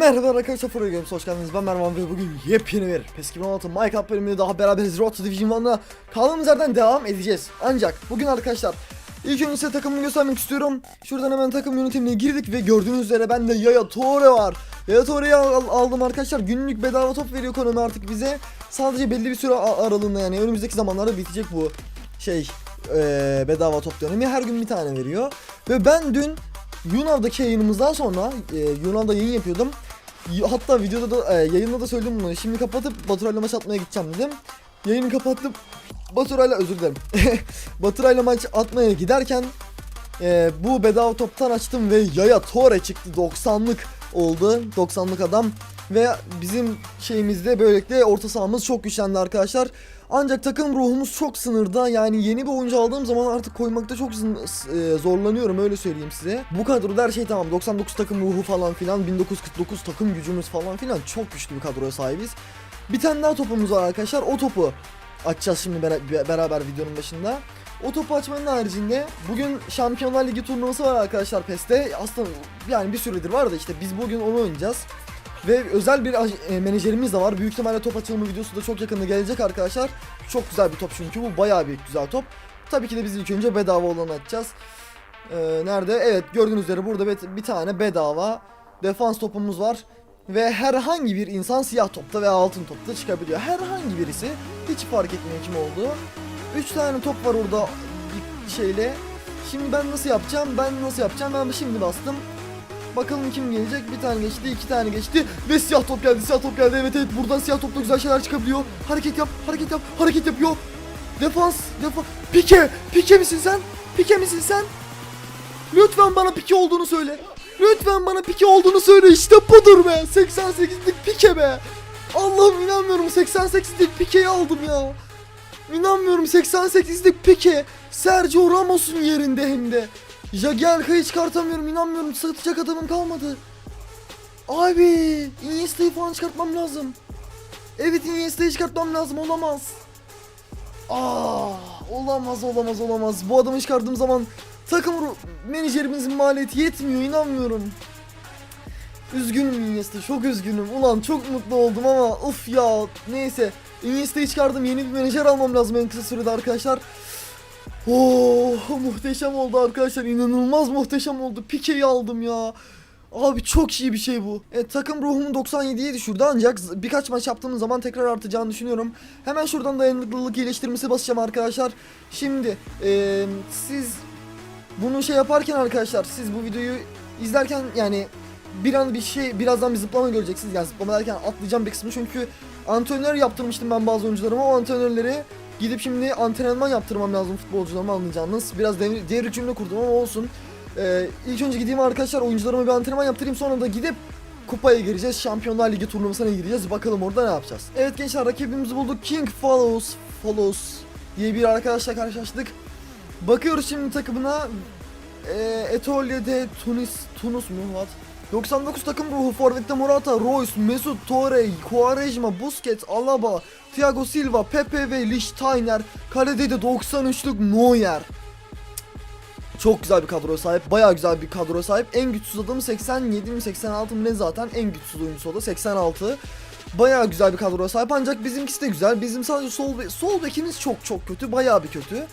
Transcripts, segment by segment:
Merhaba arkadaşlar Furya Games hoş geldiniz. Ben Mervan ve bugün yepyeni bir PES 2016 Minecraft bölümünde daha beraberiz. Road to Division 1'da kaldığımız yerden devam edeceğiz. Ancak bugün arkadaşlar ilk önce size takımımı göstermek istiyorum. Şuradan hemen takım yönetimine girdik ve gördüğünüz üzere bende Yaya Tore var. Yaya Tore'yi al- aldım arkadaşlar. Günlük bedava top veriyor Konami artık bize. Sadece belli bir süre aralığında yani önümüzdeki zamanlarda bitecek bu şey eee, bedava top dönemi. Her gün bir tane veriyor. Ve ben dün Yunav'daki yayınımızdan sonra e, Yunav'da yayın yapıyordum. Hatta videoda da e, yayında da söyledim bunu. Şimdi kapatıp Baturay'la maç atmaya gideceğim dedim. Yayını kapattım. Baturay'la özür dilerim. Baturay'la maç atmaya giderken e, bu bedava toptan açtım ve Yaya Tore çıktı 90'lık oldu. 90'lık adam ve bizim şeyimizde böylelikle orta sahamız çok güçlendi arkadaşlar. Ancak takım ruhumuz çok sınırda. Yani yeni bir oyuncu aldığım zaman artık koymakta çok e, zorlanıyorum öyle söyleyeyim size. Bu kadroda her şey tamam. 99 takım ruhu falan filan, 1949 takım gücümüz falan filan çok güçlü bir kadroya sahibiz. Bir tane daha topumuz var arkadaşlar. O topu açacağız şimdi bera- beraber videonun başında. O topu açmanın haricinde bugün Şampiyonlar Ligi turnuvası var arkadaşlar PES'te. Aslında yani bir süredir var da işte biz bugün onu oynayacağız. Ve özel bir e, menajerimiz de var. Büyük ihtimalle top açılımı videosu da çok yakında gelecek arkadaşlar. Çok güzel bir top çünkü bu bayağı bir güzel top. Tabii ki de biz ilk önce bedava olanı açacağız. Ee, nerede? Evet gördüğünüz üzere burada bir tane bedava defans topumuz var. Ve herhangi bir insan siyah topta veya altın topta çıkabiliyor. Herhangi birisi hiç fark etmiyor kim olduğu. 3 tane top var orada bir şeyle. Şimdi ben nasıl yapacağım? Ben nasıl yapacağım? Ben şimdi bastım. Bakalım kim gelecek? Bir tane geçti, iki tane geçti ve siyah top geldi. Siyah top geldi. Evet evet buradan siyah topta güzel şeyler çıkabiliyor. Hareket yap, hareket yap, hareket yapıyor. Defans, defans. Pike, Pike misin sen? Pike misin sen? Lütfen bana Pike olduğunu söyle. Lütfen bana Pike olduğunu söyle. İşte budur be. 88'lik Pike be. Allah'ım inanmıyorum 88'lik Pike'yi aldım ya. İnanmıyorum 88'lik Pike. Sergio Ramos'un yerinde hem de. Jagielka'yı çıkartamıyorum inanmıyorum satacak adamım kalmadı. Abi Iniesta'yı falan çıkartmam lazım. Evet Iniesta'yı çıkartmam lazım olamaz. Aa, olamaz olamaz olamaz. Bu adamı çıkardığım zaman takım menajerimizin maliyeti yetmiyor inanmıyorum. Üzgünüm Iniesta çok üzgünüm. Ulan çok mutlu oldum ama uf ya neyse. Iniesta'yı çıkardım yeni bir menajer almam lazım en kısa sürede arkadaşlar. Oh muhteşem oldu arkadaşlar inanılmaz muhteşem oldu. Pike'yi aldım ya. Abi çok iyi bir şey bu. Evet, takım ruhumu 97'ye düşürdü ancak birkaç maç yaptığımız zaman tekrar artacağını düşünüyorum. Hemen şuradan dayanıklılık iyileştirmesi basacağım arkadaşlar. Şimdi eee, siz bunu şey yaparken arkadaşlar siz bu videoyu izlerken yani bir an bir şey birazdan bir zıplama göreceksiniz. Yani zıplama derken atlayacağım bir kısmı çünkü antrenör yaptırmıştım ben bazı oyuncularıma. O antrenörleri gidip şimdi antrenman yaptırmam lazım futbolcularıma anlayacağınız. Biraz devir, devir cümle kurdum ama olsun. Ee, ilk önce gideyim arkadaşlar oyuncularıma bir antrenman yaptırayım sonra da gidip kupaya gireceğiz. Şampiyonlar Ligi turnuvasına gireceğiz. Bakalım orada ne yapacağız. Evet gençler rakibimizi bulduk. King Follows Follows diye bir arkadaşla karşılaştık. Bakıyoruz şimdi takımına. Ee, Etolye'de Tunis Tunus mu? What? 99 takım ruhu Forvet'te Morata, Royce, Mesut, Torre, Quaresma, Busquets, Alaba, Thiago Silva, Pepe ve Lichtsteiner. Kalede de 93'lük Neuer. Çok güzel bir kadroya sahip. Bayağı güzel bir kadroya sahip. En güçsüz adamı 87 mi 86 mı ne zaten en güçsüz oyuncusu o da 86. Bayağı güzel bir kadroya sahip ancak bizimkisi de güzel. Bizim sadece sol sol bekimiz çok çok kötü. Bayağı bir kötü.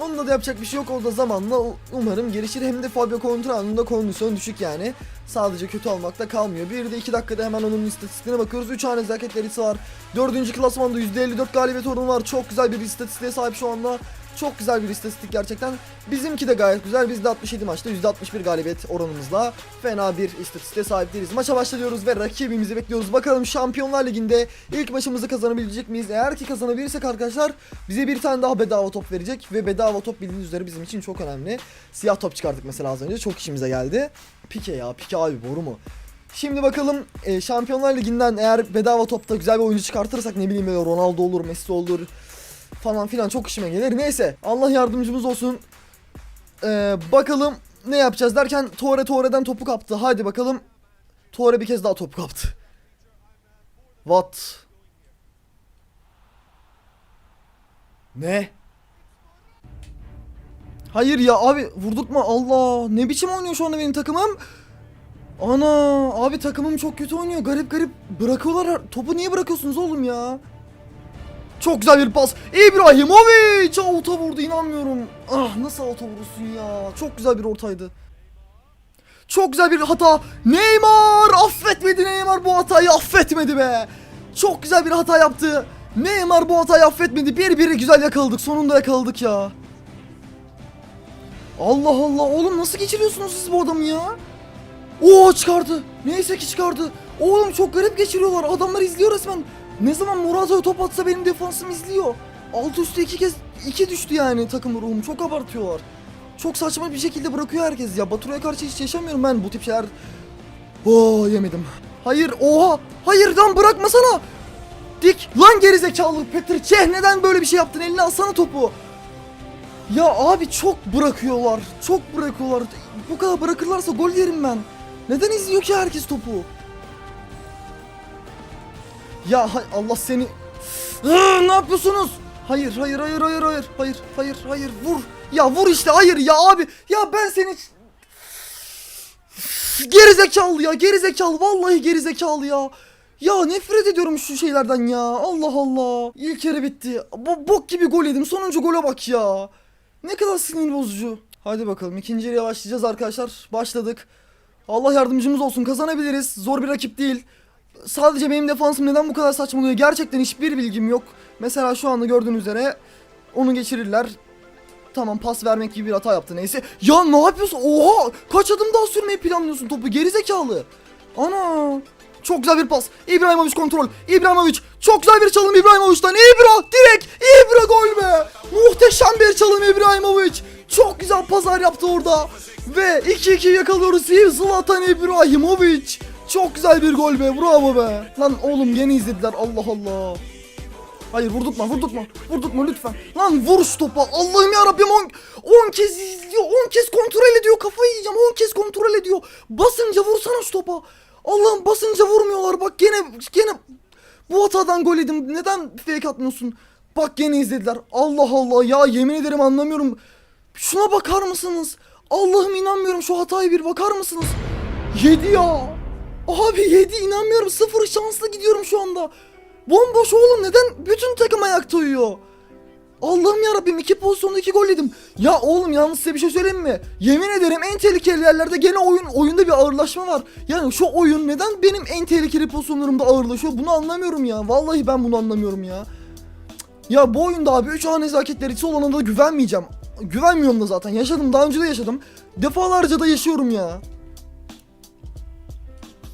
Onunla da yapacak bir şey yok. O da zamanla umarım gelişir. Hem de Fabio Contra'nın da kondisyonu düşük yani. Sadece kötü olmakta kalmıyor. Bir de 2 dakikada hemen onun istatistiklerine bakıyoruz. 3 tane nezaket verisi var. 4. klasmanda %54 galibiyet oranı var. Çok güzel bir istatistiğe sahip şu anda. Çok güzel bir istatistik gerçekten. Bizimki de gayet güzel. Biz de 67 maçta %61 galibiyet oranımızla fena bir istatistiğe sahip değiliz. Maça başlıyoruz ve rakibimizi bekliyoruz. Bakalım Şampiyonlar Ligi'nde ilk maçımızı kazanabilecek miyiz? Eğer ki kazanabilirsek arkadaşlar bize bir tane daha bedava top verecek ve bedava top bildiğiniz üzere bizim için çok önemli. Siyah top çıkardık mesela az önce. Çok işimize geldi. Pike ya. Pike abi boru mu? Şimdi bakalım e, Şampiyonlar Ligi'nden eğer bedava topta güzel bir oyuncu çıkartırsak ne bileyim böyle Ronaldo olur, Messi olur falan filan çok işime gelir. Neyse Allah yardımcımız olsun. Ee, bakalım ne yapacağız derken Tore Tore'den topu kaptı. Hadi bakalım. Tore bir kez daha topu kaptı. What? Ne? Hayır ya abi vurdurtma Allah. Ne biçim oynuyor şu anda benim takımım? Ana abi takımım çok kötü oynuyor. Garip garip bırakıyorlar. Topu niye bırakıyorsunuz oğlum ya? Çok güzel bir pas. İbrahimovic avuta vurdu inanmıyorum. Ah nasıl avuta vurursun ya? Çok güzel bir ortaydı. Çok güzel bir hata. Neymar affetmedi Neymar bu hatayı affetmedi be. Çok güzel bir hata yaptı. Neymar bu hatayı affetmedi. Bir biri güzel yakaladık. Sonunda yakaladık ya. Allah Allah oğlum nasıl geçiriyorsunuz siz bu adamı ya? Oo çıkardı. Neyse ki çıkardı. Oğlum çok garip geçiriyorlar. Adamlar izliyor resmen. Ne zaman Murat'a top atsa benim defansım izliyor. Alt üstü iki kez iki düştü yani takım ruhum. Çok abartıyorlar. Çok saçma bir şekilde bırakıyor herkes ya. Baturay'a karşı hiç yaşamıyorum ben bu tip şeyler. Oo yemedim. Hayır oha. Hayır lan bırakmasana. Dik lan gerizekalı Petr Çeh neden böyle bir şey yaptın? Eline alsana topu. Ya abi çok bırakıyorlar. Çok bırakıyorlar. Bu kadar bırakırlarsa gol yerim ben. Neden izliyor ki herkes topu? Ya hay Allah seni. Iı, ne yapıyorsunuz? Hayır hayır hayır hayır hayır hayır hayır hayır vur. Ya vur işte hayır ya abi. Ya ben seni Gerizekalı ya gerizekalı vallahi gerizekalı ya. Ya nefret ediyorum şu şeylerden ya. Allah Allah. İlk yarı bitti. Bo bok gibi gol yedim. Sonuncu gole bak ya. Ne kadar sinir bozucu. Hadi bakalım ikinci yarıya başlayacağız arkadaşlar. Başladık. Allah yardımcımız olsun kazanabiliriz. Zor bir rakip değil. Sadece benim defansım neden bu kadar saçmalıyor? Gerçekten hiçbir bilgim yok. Mesela şu anda gördüğünüz üzere onu geçirirler. Tamam pas vermek gibi bir hata yaptı neyse. Ya ne yapıyorsun? Oha! Kaç adım daha sürmeyi planlıyorsun topu? Gerizekalı. Ana! Çok güzel bir pas. İbrahimovic kontrol. İbrahimovic. Çok güzel bir çalım İbrahimovic'den. İbra direkt. İbra gol be. Muhteşem bir çalım İbrahimovic. Çok güzel pazar yaptı orada. Ve 2-2 yakalıyoruz. Zlatan İbrahimovic. Çok güzel bir gol be. Bravo be. Lan oğlum yeni izlediler. Allah Allah. Hayır vurdurtma vurdurtma vurdurtma lütfen. Lan vur şu topa Allah'ım yarabbim 10 kez izliyor 10 kez kontrol ediyor kafayı yiyeceğim 10 kez kontrol ediyor. Basınca vursana şu topa. Allah'ım basınca vurmuyorlar bak gene gene bu hatadan gol yedim neden fake atmıyorsun? Bak gene izlediler Allah Allah ya yemin ederim anlamıyorum. Şuna bakar mısınız? Allah'ım inanmıyorum şu hataya bir bakar mısınız? Yedi ya. Abi yedi inanmıyorum sıfır şanslı gidiyorum şu anda. Bomboş oğlum neden bütün takım ayakta uyuyor? Allah'ım yarabbim iki pozisyonda iki gol yedim. Ya oğlum yalnız size bir şey söyleyeyim mi? Yemin ederim en tehlikeli yerlerde gene oyun oyunda bir ağırlaşma var. Yani şu oyun neden benim en tehlikeli pozisyonlarımda ağırlaşıyor? Bunu anlamıyorum ya. Vallahi ben bunu anlamıyorum ya. Ya bu oyunda abi 3 A nezaketlerisi olana da güvenmeyeceğim. Güvenmiyorum da zaten. Yaşadım daha önce de yaşadım. Defalarca da yaşıyorum ya.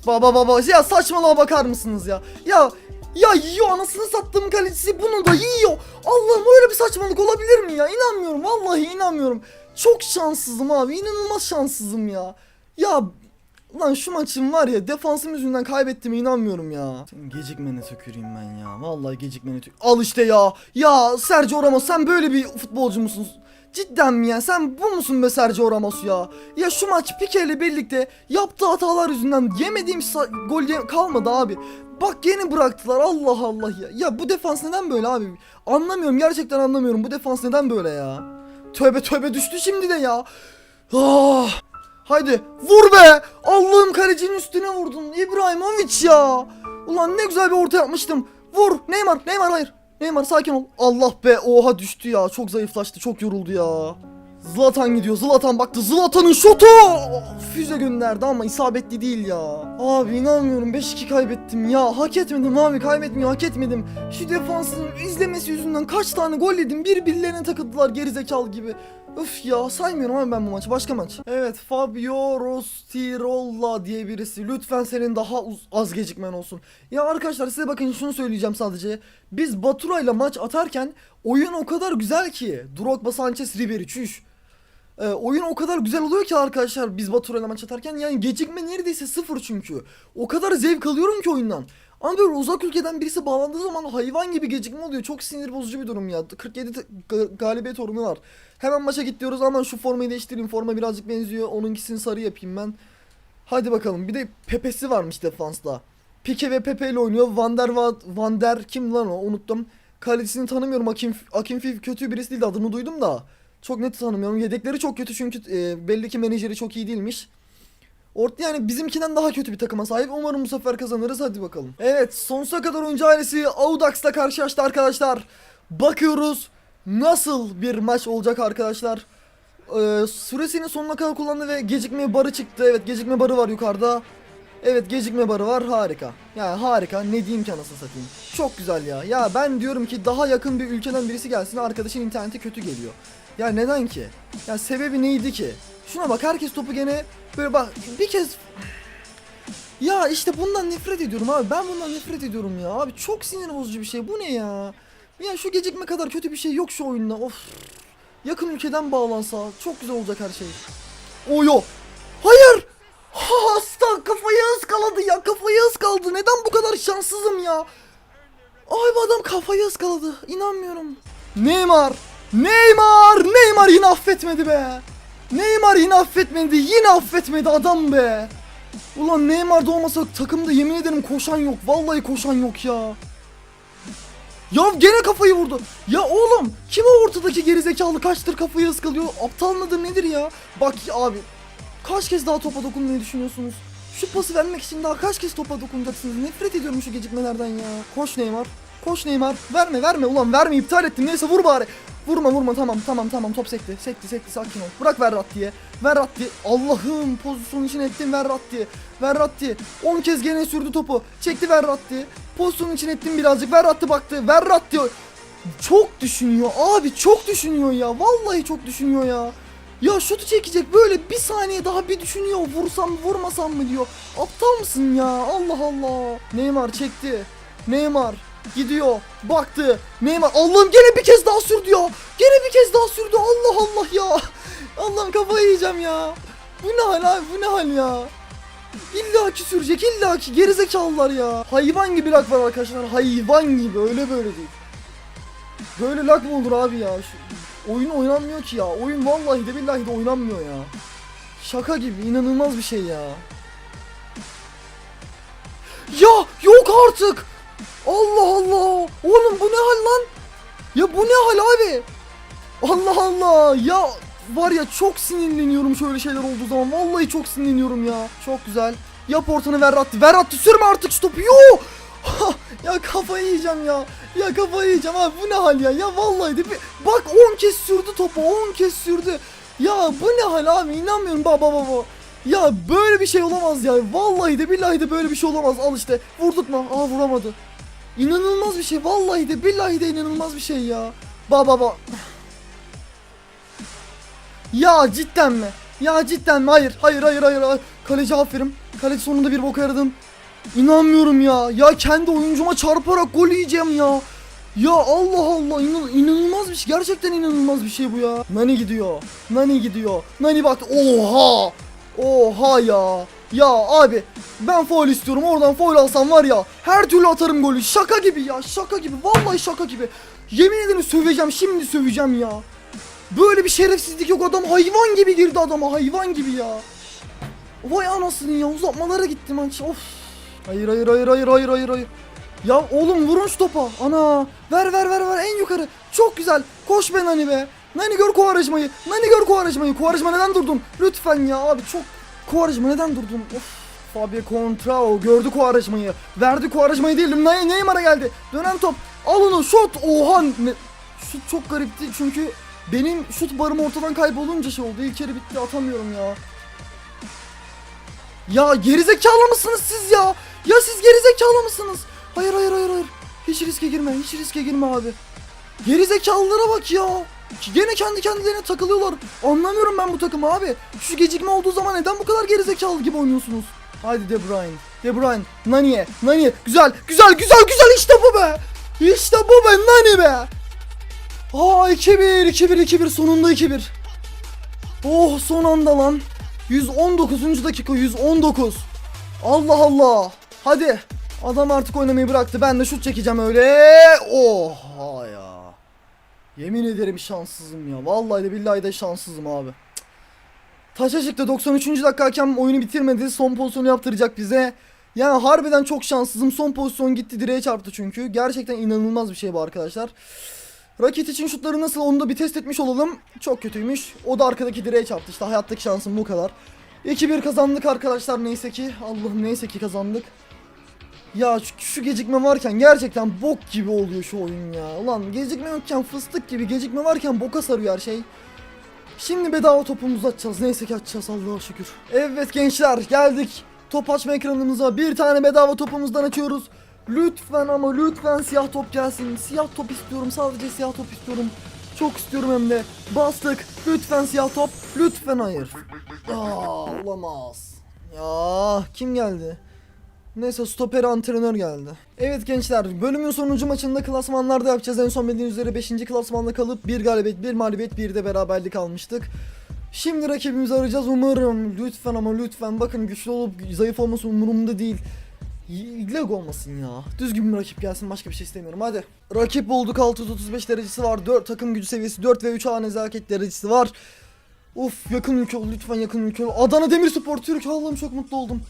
Baba baba ya saçmalığa bakar mısınız ya? Ya ya yiyor anasını sattığım kalecisi bunu da yiyor. Allah'ım öyle bir saçmalık olabilir mi ya? İnanmıyorum vallahi inanmıyorum. Çok şanssızım abi inanılmaz şanssızım ya. Ya lan şu maçım var ya defansım yüzünden kaybettiğime inanmıyorum ya. Senin gecikmene tüküreyim ben ya. Vallahi gecikmene tük... Al işte ya. Ya Sergio Ramos sen böyle bir futbolcu musun? Cidden mi ya? Sen bu musun be Sergio Ramos ya? Ya şu maç Pique ile birlikte yaptığı hatalar yüzünden yemediğim gol ye- kalmadı abi. Bak yeni bıraktılar Allah Allah ya. Ya bu defans neden böyle abi? Anlamıyorum gerçekten anlamıyorum. Bu defans neden böyle ya? Tövbe tövbe düştü şimdi de ya. Ah. Haydi vur be. Allah'ım kalecinin üstüne vurdun. İbrahimovic ya. Ulan ne güzel bir orta yapmıştım. Vur Neymar Neymar hayır. Neymar sakin ol. Allah be oha düştü ya. Çok zayıflaştı. Çok yoruldu ya. Zlatan gidiyor. Zlatan baktı. Zlatan'ın şutu. Oh, Füze gönderdi ama isabetli değil ya. Abi inanmıyorum. 5-2 kaybettim ya. Hak etmedim abi. Kaybetmeyi hak etmedim. Şu defansın izlemesi yüzünden kaç tane gol yedim. Birbirlerine takıldılar gerizekalı gibi. Öf ya saymıyorum abi ben bu maçı. Başka maç. Evet Fabio Rostirolla diye birisi. Lütfen senin daha az gecikmen olsun. Ya arkadaşlar size bakın şunu söyleyeceğim sadece. Biz Baturay'la maç atarken oyun o kadar güzel ki. Drogba, Sanchez, Ribery çüş. Ee, oyun o kadar güzel oluyor ki arkadaşlar biz Baturay'la maç atarken yani gecikme neredeyse sıfır çünkü. O kadar zevk alıyorum ki oyundan. Ama böyle uzak ülkeden birisi bağlandığı zaman hayvan gibi gecikme oluyor. Çok sinir bozucu bir durum ya. 47 te- ga- galibiyet oranı var. Hemen maça git diyoruz ama şu formayı değiştireyim. Forma birazcık benziyor. Onunkisini sarı yapayım ben. Hadi bakalım. Bir de Pepe'si varmış defansta. Pique ve Pepe ile oynuyor. Van der Va- Van der kim lan o? Unuttum. Kalecisini tanımıyorum. Akim Fif kötü birisi değil adını duydum da. Çok net tanımıyorum. Yedekleri çok kötü çünkü e, belli ki menajeri çok iyi değilmiş. Orta yani bizimkinden daha kötü bir takıma sahip. Umarım bu sefer kazanırız. Hadi bakalım. Evet sonsuza kadar oyuncu ailesi Audax'la karşılaştı arkadaşlar. Bakıyoruz nasıl bir maç olacak arkadaşlar. Ee, süresinin sonuna kadar kullandı ve gecikme barı çıktı. Evet gecikme barı var yukarıda. Evet gecikme barı var harika. Yani harika ne diyeyim ki anasını satayım. Çok güzel ya. Ya ben diyorum ki daha yakın bir ülkeden birisi gelsin arkadaşın interneti kötü geliyor. Ya neden ki? Ya sebebi neydi ki? Şuna bak herkes topu gene böyle bak bir kez ya işte bundan nefret ediyorum abi. Ben bundan nefret ediyorum ya. Abi çok sinir bozucu bir şey. Bu ne ya? Ya şu gecikme kadar kötü bir şey yok şu oyunda. Of. Yakın ülkeden bağlansa çok güzel olacak her şey. Oyo. Hayır. Ha, hasta kafayı ıskaladı ya. Kafayı ıskaladı. Neden bu kadar şanssızım ya? Ay bu adam kafayı ıskaladı. İnanmıyorum. Neymar. Neymar. Neymar yine affetmedi be. Neymar yine affetmedi. Yine affetmedi adam be. Ulan Neymar da olmasa takımda yemin ederim koşan yok. Vallahi koşan yok ya. Ya gene kafayı vurdu. Ya oğlum kim o ortadaki gerizekalı kaçtır kafayı ıskalıyor? Aptal mıdır nedir ya? Bak abi kaç kez daha topa dokunmayı düşünüyorsunuz? Şu pası vermek için daha kaç kez topa dokunacaksınız? Nefret ediyorum şu gecikmelerden ya. Koş Neymar. Koş Neymar. Verme verme ulan verme iptal ettim. Neyse vur bari. Vurma vurma tamam tamam tamam top sekti. Sekti sekti sakin ol. Bırak Verrat diye. Verrat diye. Allah'ım pozisyon için ettim Verrat diye. Verrat diye. 10 kez gene sürdü topu. Çekti Verrat diye. Pozisyon için ettim birazcık. Verrat'ı baktı. Verrat diyor. Çok düşünüyor abi çok düşünüyor ya. Vallahi çok düşünüyor ya. Ya şutu çekecek böyle bir saniye daha bir düşünüyor. Vursam vurmasam mı diyor. Aptal mısın ya? Allah Allah. Neymar çekti. Neymar gidiyor. Baktı. Neymar Allah'ım gene bir kez daha sürdü ya. Gene bir kez daha sürdü. Allah Allah ya. Allah'ım kafayı yiyeceğim ya. Bu ne hal abi bu ne hal ya. İlla ki sürecek illa ki gerizekalılar ya. Hayvan gibi lak var arkadaşlar. Hayvan gibi öyle böyle değil. Böyle lak mı olur abi ya? Şu, oyun oynanmıyor ki ya. Oyun vallahi de billahi de oynanmıyor ya. Şaka gibi inanılmaz bir şey ya. Ya yok artık. Allah Allah. Oğlum bu ne hal lan? Ya bu ne hal abi? Allah Allah. Ya var ya çok sinirleniyorum şöyle şeyler olduğu zaman. Vallahi çok sinirleniyorum ya. Çok güzel. Yap ortanı ver attı. Ver attı. Sürme artık şu topu. Yo. ya kafayı yiyeceğim ya. Ya kafayı yiyeceğim abi. Bu ne hal ya? Ya vallahi de bir... Bak 10 kez sürdü topu. 10 kez sürdü. Ya bu ne hal abi? İnanmıyorum baba baba. Ya böyle bir şey olamaz ya. Vallahi de billahi de böyle bir şey olamaz. Al işte. Vurdurtma. Aa vuramadı. İnanılmaz bir şey. Vallahi de billahi de inanılmaz bir şey ya. Ba ba ba. Ya cidden mi? Ya cidden mi? Hayır. Hayır hayır hayır. Kaleci aferin. Kaleci sonunda bir boka yaradım. İnanmıyorum ya. Ya kendi oyuncuma çarparak gol yiyeceğim ya. Ya Allah Allah inan inanılmaz bir şey. Gerçekten inanılmaz bir şey bu ya. Nani gidiyor. Nani gidiyor. Nani bak. Oha. Oha ya. Ya abi ben foul istiyorum. Oradan foul alsam var ya her türlü atarım golü. Şaka gibi ya. Şaka gibi. Vallahi şaka gibi. Yemin ederim söveceğim. Şimdi söveceğim ya. Böyle bir şerefsizlik yok adam hayvan gibi girdi adama hayvan gibi ya. Vay anasını ya uzatmalara gitti maç of. Hayır hayır hayır hayır hayır hayır hayır. Ya oğlum vurun şu topa. Ana ver ver ver ver en yukarı. Çok güzel. Koş be Nani be. Nani gör kovarajmayı. Nani gör kovarajmayı. Kovarajma neden durdun? Lütfen ya abi çok kovarajma neden durdun? Of. Fabio Contrao gördü kovarajmayı. Verdi kovarajmayı değil. Ney Neymar'a geldi. Dönen top. Al onu şut. Oha. Ne? Şut çok garipti çünkü benim şut barım ortadan kaybolunca şey oldu. İlk yarı bitti atamıyorum ya. Ya gerizekalı mısınız siz ya? Ya siz gerizekalı mısınız? Hayır hayır hayır hayır. Hiç riske girme. Hiç riske girme abi. Gerizekalılara bak ya. Ki Gene kendi kendilerine takılıyorlar. Anlamıyorum ben bu takımı abi. Şu gecikme olduğu zaman neden bu kadar gerizekalı gibi oynuyorsunuz? Haydi De Bruyne. De Bruyne. Nani'ye. Nani'ye. Güzel. Güzel güzel güzel işte bu be. İşte bu be Nani be. Aa 2-1 2-1 2-1 sonunda 2-1. Oh son anda lan. 119. dakika 119. Allah Allah. Hadi. Adam artık oynamayı bıraktı. Ben de şut çekeceğim öyle. Oha ya. Yemin ederim şanssızım ya. Vallahi de billahi de şanssızım abi. Taşa çıktı 93. dakika hakem oyunu bitirmedi. Son pozisyonu yaptıracak bize. Yani harbiden çok şanssızım. Son pozisyon gitti direğe çarptı çünkü. Gerçekten inanılmaz bir şey bu arkadaşlar. Raket için şutları nasıl onu da bir test etmiş olalım. Çok kötüymüş. O da arkadaki direğe çarptı. İşte hayattaki şansım bu kadar. 2-1 kazandık arkadaşlar neyse ki. Allah'ım neyse ki kazandık. Ya şu, şu gecikme varken gerçekten bok gibi oluyor şu oyun ya. Ulan gecikme yokken fıstık gibi gecikme varken boka sarıyor her şey. Şimdi bedava topumuzu açacağız. Neyse ki açacağız Allah'a şükür. Evet gençler geldik. Top açma ekranımıza bir tane bedava topumuzdan açıyoruz. Lütfen ama lütfen siyah top gelsin. Siyah top istiyorum. Sadece siyah top istiyorum. Çok istiyorum hem de. Bastık. Lütfen siyah top. Lütfen hayır. Aa, olamaz. Ya kim geldi? Neyse stoper antrenör geldi. Evet gençler bölümün sonuncu maçında klasmanlarda yapacağız. En son bildiğiniz üzere 5. klasmanda kalıp bir galibiyet, bir mağlubiyet, bir de beraberlik almıştık. Şimdi rakibimizi arayacağız umarım. Lütfen ama lütfen bakın güçlü olup zayıf olması umurumda değil. Lag olmasın ya. Düzgün bir rakip gelsin başka bir şey istemiyorum hadi. Rakip bulduk 635 derecesi var. 4 takım gücü seviyesi 4 ve 3 A nezaket derecesi var. Uf yakın ülke ol lütfen yakın ülke ol. Adana Demirspor Türk Allah'ım çok mutlu oldum.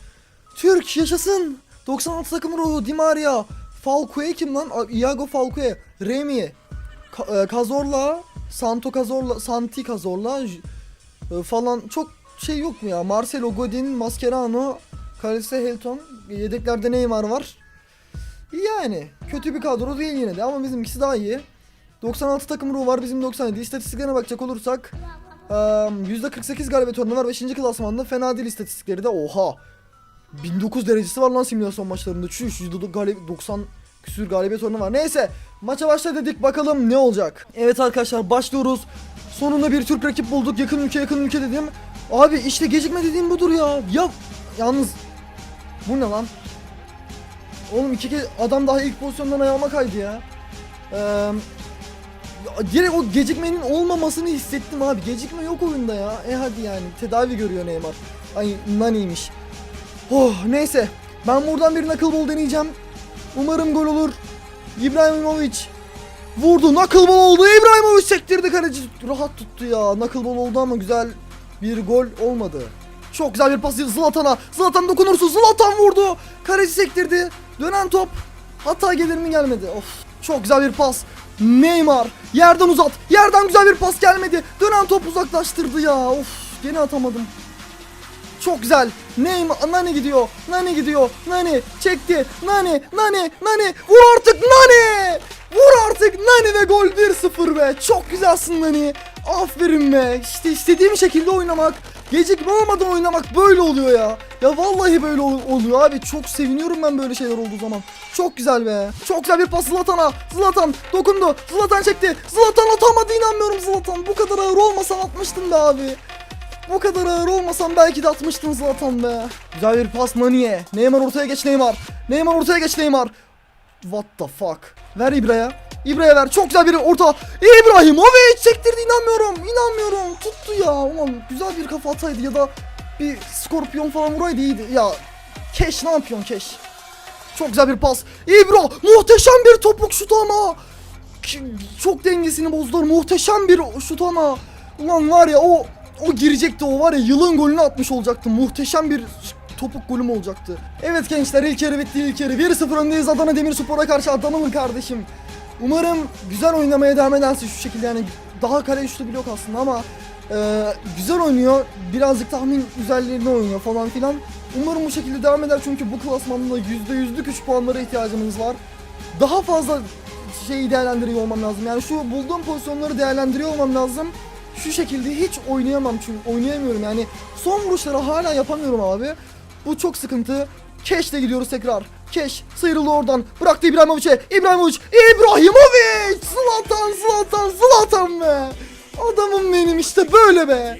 Türk yaşasın. 96 takım ruhu Di Maria. Falque kim lan? Iago Falque. Remy. Ka- e, Cazorla. Santo Cazorla. Santi Cazorla. J- e, falan çok şey yok mu ya? Marcelo Godin, Mascherano, Kalise Hilton. Yedeklerde Neymar var. Yani kötü bir kadro değil yine de ama bizimkisi daha iyi. 96 takım ruhu var bizim 97. İstatistiklerine bakacak olursak eee, %48 galibiyet oranı var 5. klasmanda fena değil istatistikleri de oha 1009 derecesi var lan simülasyon maçlarında çüş %90 galib 90 küsür galibiyet oranı var neyse maça başla dedik bakalım ne olacak Evet arkadaşlar başlıyoruz sonunda bir Türk rakip bulduk yakın ülke yakın ülke dedim Abi işte gecikme dediğim budur ya ya yalnız bu ne lan Oğlum iki kez adam daha ilk pozisyondan ayağıma kaydı ya. Ya direkt o gecikmenin olmamasını hissettim abi. Gecikme yok oyunda ya. E hadi yani tedavi görüyor Neymar. Ay Nani'ymiş. Oh neyse. Ben buradan bir knuckleball deneyeceğim. Umarım gol olur. İbrahimovic vurdu. Knuckleball oldu. İbrahimovic sektirdi kaleci. Rahat tuttu ya. Knuckleball oldu ama güzel bir gol olmadı. Çok güzel bir pas Zlatan'a. Zlatan dokunursa Zlatan vurdu. Kaleci sektirdi. Dönen top. Hata gelir mi gelmedi. Of. Çok güzel bir pas. Neymar yerden uzat. Yerden güzel bir pas gelmedi. Dönen top uzaklaştırdı ya. Of. Gene atamadım. Çok güzel. Neymar Nani gidiyor. Nani gidiyor. Nani çekti. Nani Nani Nani vur artık Nani. Vur artık Nani ve gol 1-0 be. Çok güzelsin Nani. Aferin be. İşte istediğim şekilde oynamak. Gecikme olmadan oynamak böyle oluyor ya. Ya vallahi böyle ol- oluyor abi. Çok seviniyorum ben böyle şeyler olduğu zaman. Çok güzel be. Çok güzel bir pas Zlatan'a. Zlatan dokundu. Zlatan çekti. Zlatan atamadı inanmıyorum Zlatan. Bu kadar ağır olmasan atmıştın be abi. Bu kadar ağır olmasan belki de atmıştın Zlatan be. Güzel bir pas Nani'ye. Neymar ortaya geç Neymar. Neymar ortaya geç Neymar. What the fuck? Ver İbra'ya. İbra'ya ver. Çok güzel bir orta. İbrahimovic çektirdi inanmıyorum. İnanmıyorum. Tuttu ya. Ulan güzel bir kafa ataydı ya da bir skorpiyon falan vuraydı iyiydi. Ya Keş ne yapıyorsun Keş? Çok güzel bir pas. İbra muhteşem bir topuk şutu ama. Çok dengesini bozdular. Muhteşem bir şut ama. Ulan var ya o o girecekti o var ya yılın golünü atmış olacaktı. Muhteşem bir topuk golüm olacaktı. Evet gençler ilk yarı bitti ilk yarı. 1-0 öndeyiz Adana Demirspor'a karşı Adana'lı kardeşim. Umarım güzel oynamaya devam ederse şu şekilde yani daha kale üçlü blok aslında ama e, güzel oynuyor. Birazcık tahmin üzerlerine oynuyor falan filan. Umarım bu şekilde devam eder çünkü bu klasmanda %100'lük 3 puanlara ihtiyacımız var. Daha fazla şeyi değerlendiriyor olmam lazım. Yani şu bulduğum pozisyonları değerlendiriyor olmam lazım. Şu şekilde hiç oynayamam çünkü oynayamıyorum yani. Son vuruşları hala yapamıyorum abi. Bu çok sıkıntı. Keş'le gidiyoruz tekrar. Keş sıyrıldı oradan. Bıraktı İbrahimovic'e. İbrahimovic. İbrahimovic! Zlatan, Zlatan, Zlatan be! Adamım benim işte böyle be.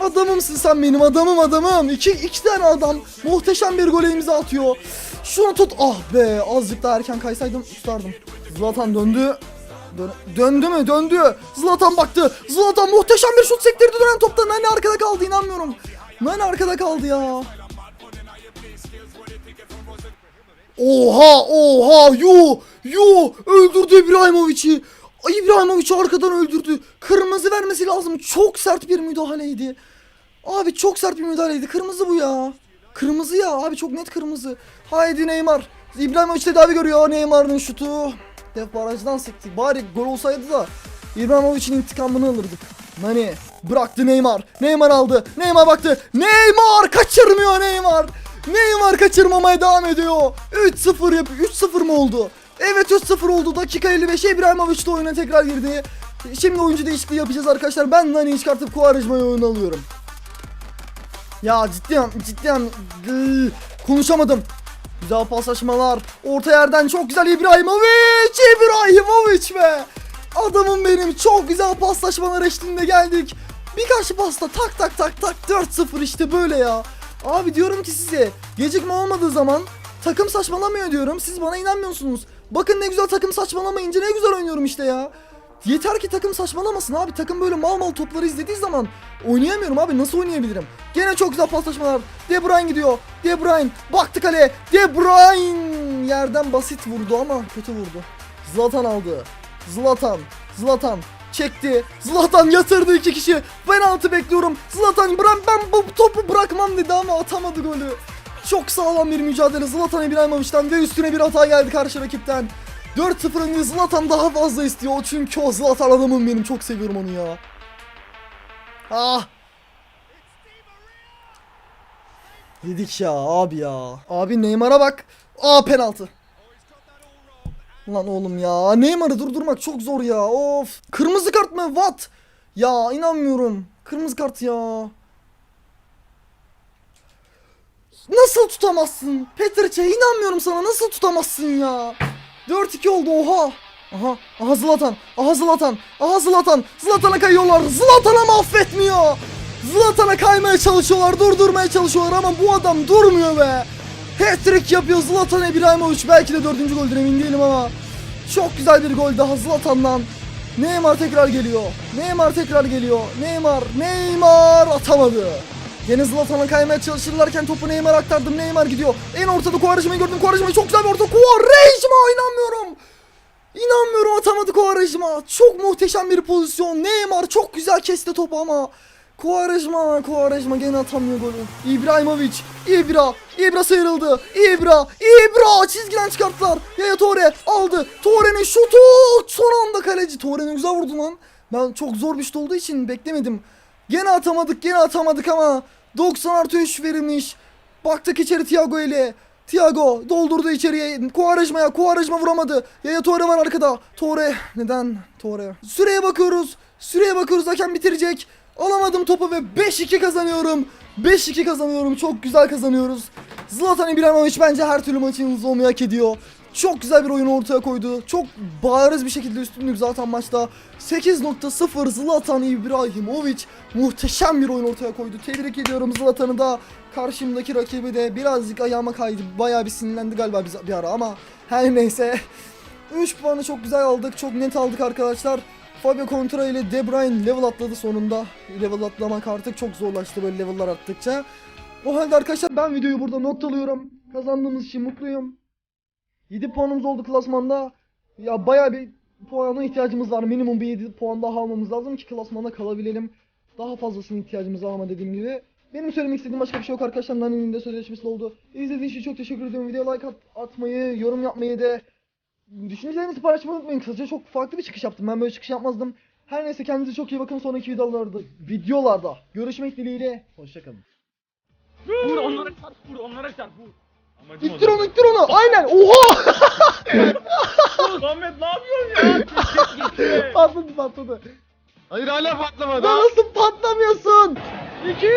Adamımsın sen benim adamım adamım. İki, iki tane adam muhteşem bir gole imza atıyor. Şunu tut. Ah be azıcık daha erken kaysaydım tutardım. Zlatan döndü. Dön- döndü mü? Döndü. Zlatan baktı. Zlatan muhteşem bir şut sektirdi dönen topta. Nani arkada kaldı inanmıyorum. Nani arkada kaldı ya. Oha oha yo yo öldürdü İbrahimovic'i. İbrahimovic'i arkadan öldürdü. Kırmızı vermesi lazım. Çok sert bir müdahaleydi. Abi çok sert bir müdahaleydi. Kırmızı bu ya. Kırmızı ya abi çok net kırmızı. Haydi Neymar. İbrahimovic tedavi görüyor Neymar'ın şutu. Def barajdan sektik. Bari gol olsaydı da İbrahimovic'in intikamını alırdık. Nani bıraktı Neymar. Neymar aldı. Neymar baktı. Neymar kaçırmıyor Neymar. Neymar kaçırmamaya devam ediyor. 3-0 yapıyor. 3-0 mı oldu? Evet 3-0 oldu. Dakika 55. İbrahimovic de oyuna tekrar girdi. Şimdi oyuncu değişikliği yapacağız arkadaşlar. Ben Nani'yi çıkartıp Quaresma'yı oyuna alıyorum. Ya ciddiyim ciddiyim Gıı, konuşamadım. Güzel paslaşmalar. Orta yerden çok güzel İbrahimovic. İbrahimovic be. Adamım benim. Çok güzel paslaşmalar eşliğinde geldik. Birkaç pasta tak tak tak tak 4-0 işte böyle ya. Abi diyorum ki size gecikme olmadığı zaman takım saçmalamıyor diyorum. Siz bana inanmıyorsunuz. Bakın ne güzel takım saçmalamayınca ne güzel oynuyorum işte ya. Yeter ki takım saçmalamasın abi. Takım böyle mal mal topları izlediği zaman oynayamıyorum abi. Nasıl oynayabilirim? Gene çok güzel paslaşmalar. De Bruyne gidiyor. De Bruyne baktı kaleye. De Bruyne yerden basit vurdu ama kötü vurdu. Zlatan aldı. Zlatan. Zlatan çekti. Zlatan yatırdı iki kişi. Penaltı bekliyorum. Zlatan bırak ben bu topu bırakmam dedi ama atamadı golü. Çok sağlam bir mücadele Zlatan İbrahimovic'den ve üstüne bir hata geldi karşı rakipten. 4-0 önde Zlatan daha fazla istiyor çünkü o Zlatan adamım benim çok seviyorum onu ya. Ah. Yedik ya abi ya. Abi Neymar'a bak. Aa penaltı. Lan oğlum ya Neymar'ı durdurmak çok zor ya of. Kırmızı kart mı what? Ya inanmıyorum. Kırmızı kart ya. Nasıl tutamazsın? Petriç'e inanmıyorum sana nasıl tutamazsın ya? 4-2 oldu oha. Aha, aha Zlatan, aha Zlatan, aha Zlatan, Zlatan'a kayıyorlar, Zlatan'a mı affetmiyor? Zlatan'a kaymaya çalışıyorlar, durdurmaya çalışıyorlar ama bu adam durmuyor be. Hat-trick yapıyor Zlatan İbrahimovic, belki de dördüncü goldür emin değilim ama. Çok güzel bir gol daha Zlatan'dan. Neymar tekrar geliyor, Neymar tekrar geliyor, Neymar, Neymar atamadı. Yine Zlatan'a kaymaya çalışırlarken topu Neymar'a aktardım. Neymar gidiyor. En ortada Quaresma'yı gördüm. Quaresma çok güzel bir orta. Quaresma inanmıyorum. İnanmıyorum atamadı Quaresma. Çok muhteşem bir pozisyon. Neymar çok güzel kesti topu ama. Quaresma, Quaresma gene atamıyor golü. İbrahimovic, İbra, İbra sıyrıldı. İbra, İbra çizgiden çıkarttılar. Yaya Torre aldı. Torre'nin şutu. Son anda kaleci. Torre'nin güzel vurdu lan. Ben çok zor bir şut olduğu için beklemedim. Gene atamadık, gene atamadık ama 90 artı 3 verilmiş. Baktık içeri Thiago ile. Thiago doldurdu içeriye. Kuvarejma'ya. Kuvarejma vuramadı. Yaya Torre var arkada. Torre. Neden Torre? Süreye bakıyoruz. Süreye bakıyoruz. Hakem bitirecek. Alamadım topu ve 5-2 kazanıyorum. 5-2 kazanıyorum. Çok güzel kazanıyoruz. Zlatan İbrahimovic bence her türlü maçın olmayı hak ediyor. Çok güzel bir oyun ortaya koydu. Çok bariz bir şekilde üstünlük zaten maçta. 8.0 Zlatan İbrahimovic muhteşem bir oyun ortaya koydu. Tebrik ediyorum Zlatan'ı da. Karşımdaki rakibi de birazcık ayağıma kaydı. Bayağı bir sinirlendi galiba biz bir ara ama her neyse. 3 puanı çok güzel aldık. Çok net aldık arkadaşlar. Fabio Contra ile De Bruyne level atladı sonunda. Level atlamak artık çok zorlaştı böyle level'lar arttıkça. O halde arkadaşlar ben videoyu burada noktalıyorum. Kazandığımız için mutluyum. 7 puanımız oldu klasmanda. Ya bayağı bir puana ihtiyacımız var. Minimum bir 7 puan daha almamız lazım ki klasmanda kalabilelim. Daha fazlasına ihtiyacımız var ama dediğim gibi. Benim söylemek istediğim başka bir şey yok arkadaşlar. Nani'nin de sözleşmesi oldu. İzlediğiniz için çok teşekkür ediyorum. Videoya like at- atmayı, yorum yapmayı da düşüncelerinizi paylaşmayı unutmayın. Kısaca çok farklı bir çıkış yaptım. Ben böyle çıkış yapmazdım. Her neyse kendinize çok iyi bakın. Sonraki videolarda, videolarda görüşmek dileğiyle. Hoşçakalın. Vur onlara çarp vur onlara çarp vur. İttir onu, ittir onu. Aynen. Oha! Muhammed ne yapıyorsun ya? Patladı patladı. Hayır hala patlamadı. Lan nasıl patlamıyorsun? 2 1